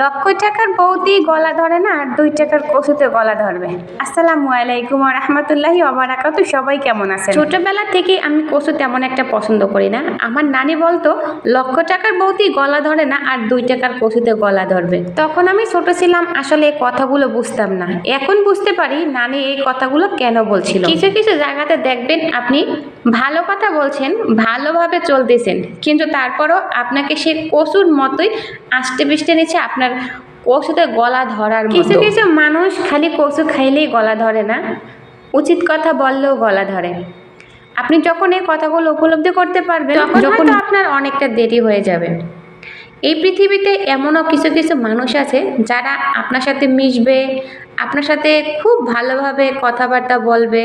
লক্ষ টাকার বৌদি গলা ধরে না আর দুই টাকার কচুতে গলা ধরবে। আসসালামু আলাইকুম আর রহমতুল্লাহি অবরাকাতু সবাই কেমন আছে ছোটবেলা থেকে আমি কচু তেমন একটা পছন্দ করি না। আমার নানি বলতো, লক্ষ টাকার বৌদি গলা ধরে না আর দুই টাকার কচুতে গলা ধরবে। তখন আমি ছোট ছিলাম, আসলে এই কথাগুলো বুঝতাম না। এখন বুঝতে পারি নানি এই কথাগুলো কেন বলছিল। কিছু কিছু জায়গাতে দেখবেন আপনি ভালো কথা বলছেন, ভালোভাবে চলতেছেন। কিন্তু তারপরও আপনাকে সে কচুর মতোই আষ্টে পিষ্টে নিচ্ছে আপনার কচুতে গলা ধরার কিছু কিছু মানুষ খালি কচু খাইলেই গলা ধরে না। উচিত কথা বললেও গলা ধরে। আপনি যখন এই কথাগুলো উপলব্ধি করতে পারবেন যখন আপনার অনেকটা দেরি হয়ে যাবে। এই পৃথিবীতে এমনও কিছু কিছু মানুষ আছে যারা আপনার সাথে মিশবে আপনার সাথে খুব ভালোভাবে কথাবার্তা বলবে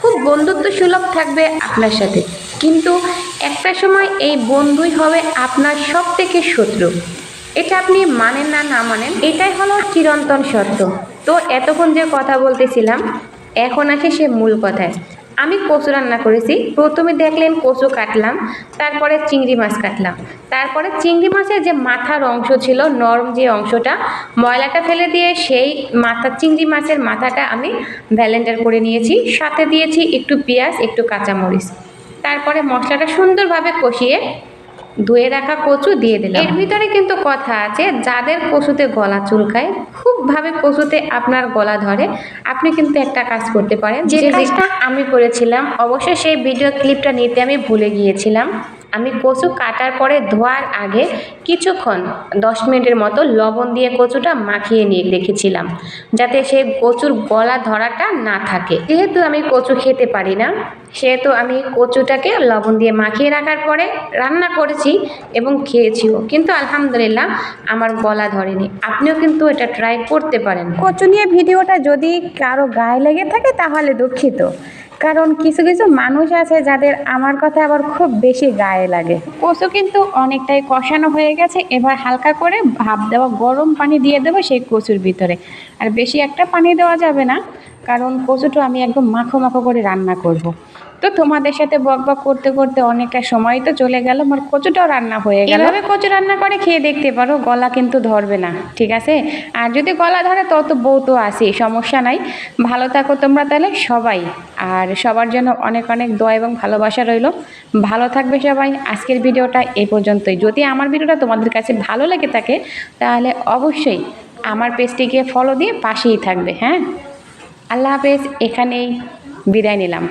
খুব বন্ধুত্ব সুলভ থাকবে আপনার সাথে। কিন্তু একটা সময় এই বন্ধুই হবে আপনার সব থেকে শত্রু। এটা আপনি মানেন না না মানেন, এটাই হলো চিরন্তন সত্য। তো এতক্ষণ যে কথা বলতেছিলাম, এখন আসে সে মূল কথায়। আমি কচু রান্না করেছি, প্রথমে দেখলেন কচু কাটলাম, তারপরে চিংড়ি মাছ কাটলাম। তারপরে চিংড়ি মাছের যে মাথার অংশ ছিল, নরম যে অংশটা, ময়লাটা ফেলে দিয়ে সেই মাথা, চিংড়ি মাছের মাথাটা আমি ব্যালেন্ডার করে নিয়েছি। সাথে দিয়েছি একটু পেঁয়াজ, একটু কাঁচামরিচ। তারপরে মশলাটা সুন্দরভাবে কষিয়ে ধুয়ে রাখা কচু দিয়ে দিলাম। এর ভিতরে কিন্তু কথা আছে যাদের কচুতে গলা চুলকায় খুবভাবে কচুতে আপনার গলা ধরে আপনি কিন্তু একটা কাজ করতে পারেন। যে কাজটা আমি করেছিলাম অবশ্যই সেই ভিডিও ক্লিপটা নিতে আমি ভুলে গিয়েছিলাম। আমি কচু কাটার পরে ধোয়ার আগে কিছুক্ষণ দশ মিনিটের মতো লবণ দিয়ে কচুটা মাখিয়ে নিয়ে রেখেছিলাম, যাতে সে কচুর গলা ধরাটা না থাকে। যেহেতু আমি কচু খেতে পারি না, সেহেতু আমি কচুটাকে লবণ দিয়ে মাখিয়ে রাখার পরে রান্না করেছি এবং খেয়েছিও। কিন্তু আলহামদুলিল্লাহ আমার গলা ধরেনি। আপনিও কিন্তু এটা ট্রাই করতে পারেন। কচু নিয়ে ভিডিওটা যদি কারও গায়ে লেগে থাকে তাহলে দুঃখিত। কারণ কিছু কিছু মানুষ আছে যাদের আমার কথা আবার খুব বেশি গায়ে লাগে। কচু কিন্তু অনেকটাই কষানো হয়ে গেছে, এবার হালকা করে ভাপ দেওয়া গরম পানি দিয়ে দেবো সেই কচুর ভিতরে। আর বেশি একটা পানি দেওয়া যাবে না। কারণ কচুটা আমি একদম মাখো মাখো করে রান্না করব। তো তোমাদের সাথে বক বক করতে করতে অনেকটা সময় তো চলে গেল, আমার কচুটাও রান্না হয়ে গেল। এভাবে কচু রান্না করে খেয়ে দেখতে পারো, গলা কিন্তু ধরবে না, ঠিক আছে? আর যদি গলা ধরে তত বউ তো আসি, সমস্যা নাই। ভালো থাকো তোমরা তাহলে সবাই, আর সবার জন্য অনেক অনেক দোয়া এবং ভালোবাসা রইল। ভালো থাকবে সবাই, আজকের ভিডিওটা এ পর্যন্তই। যদি আমার ভিডিওটা তোমাদের কাছে ভালো লেগে থাকে, তাহলে অবশ্যই আমার পেজটিকে ফলো দিয়ে পাশেই থাকবে হ্যাঁ? আল্লাহ হাফেজ এখানেই বিদায় নিলাম।